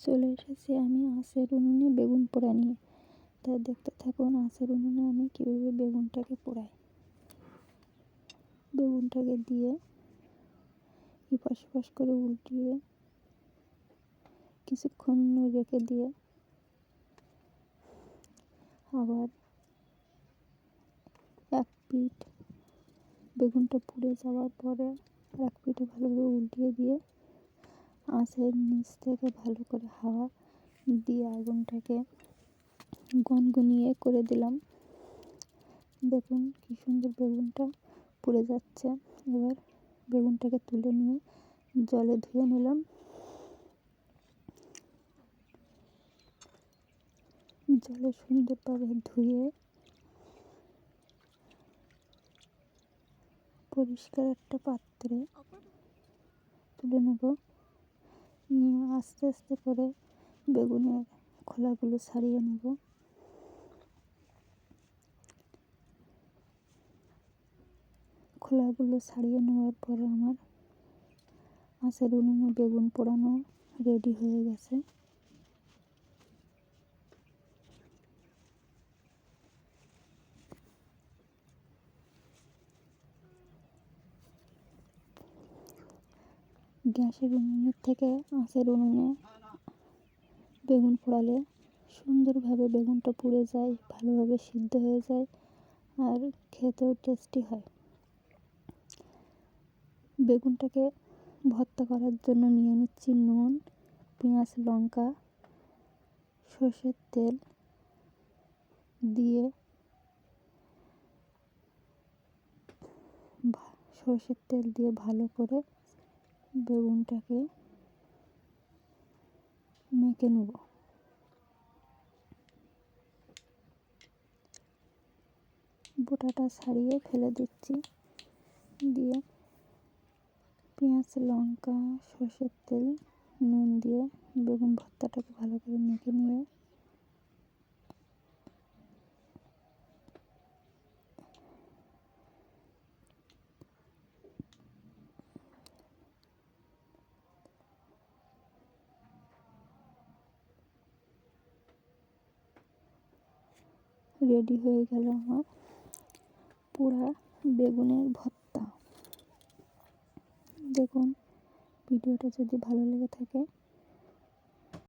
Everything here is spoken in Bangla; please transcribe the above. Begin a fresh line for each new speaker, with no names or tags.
চলে এসেছি আমি আঁশের উনুনে বেগুন পোড়া নিয়ে। তা দেখতে থাকুন, আঁশের উনুনে আমি কীভাবে বেগুনটাকে পোড়াই। বেগুনটাকে দিয়ে ওপাশ করে উল্টিয়ে কিছুক্ষণ রেখে দিয়ে আবার এক পিঠ বেগুনটা পুড়ে যাওয়ার পরে এক পিঠে ভালোভাবে উল্টিয়ে দিয়ে আঁচের নিচ থেকে ভালো করে হাওয়া দিয়ে আগুনটাকে গনগনিয়ে করে দিলাম। দেখুন কী সুন্দর বেগুনটা পুড়ে যাচ্ছে। এবার বেগুনটাকে তুলে নিয়ে জলে ধুয়ে নিলাম। জলে সুন্দরভাবে ধুয়ে পরিষ্কার একটা পাত্রে তুলে নেব। নিয়ে আস্তে আস্তে করে বেগুনের খোলাগুলো সারিয়ে নেব। খোলাগুলো সারিয়ে নেওয়ার পরে আমার মাছের উনুনে বেগুন পোড়ানো রেডি হয়ে গেছে। গ্যাসের উনুনের থেকে আঁচের উনুনে বেগুন পোড়ালে সুন্দরভাবে বেগুনটা পুড়ে যায়, ভালোভাবে সিদ্ধ হয়ে যায় আর খেতেও টেস্টি হয়। বেগুনটাকে ভর্তা করার জন্য নিয়ে নিচ্ছি নুন, পেঁয়াজ, লঙ্কা, সর্ষের তেল দিয়ে সর্ষের তেল দিয়ে ভালো করে বেগুনটাকে মেখে নেব। বোটাটা ছাড়িয়ে ফেলে দিচ্ছি। দিয়ে পেঁয়াজ, লঙ্কা, সর্ষের তেল, নুন দিয়ে বেগুন ভর্তাটাকে ভালো করে মেখে নিয়ে রেডি হয়ে গেল আমার পোড়া বেগুনের ভর্তা। দেখুন ভিডিওটা যদি ভালো লেগে থাকে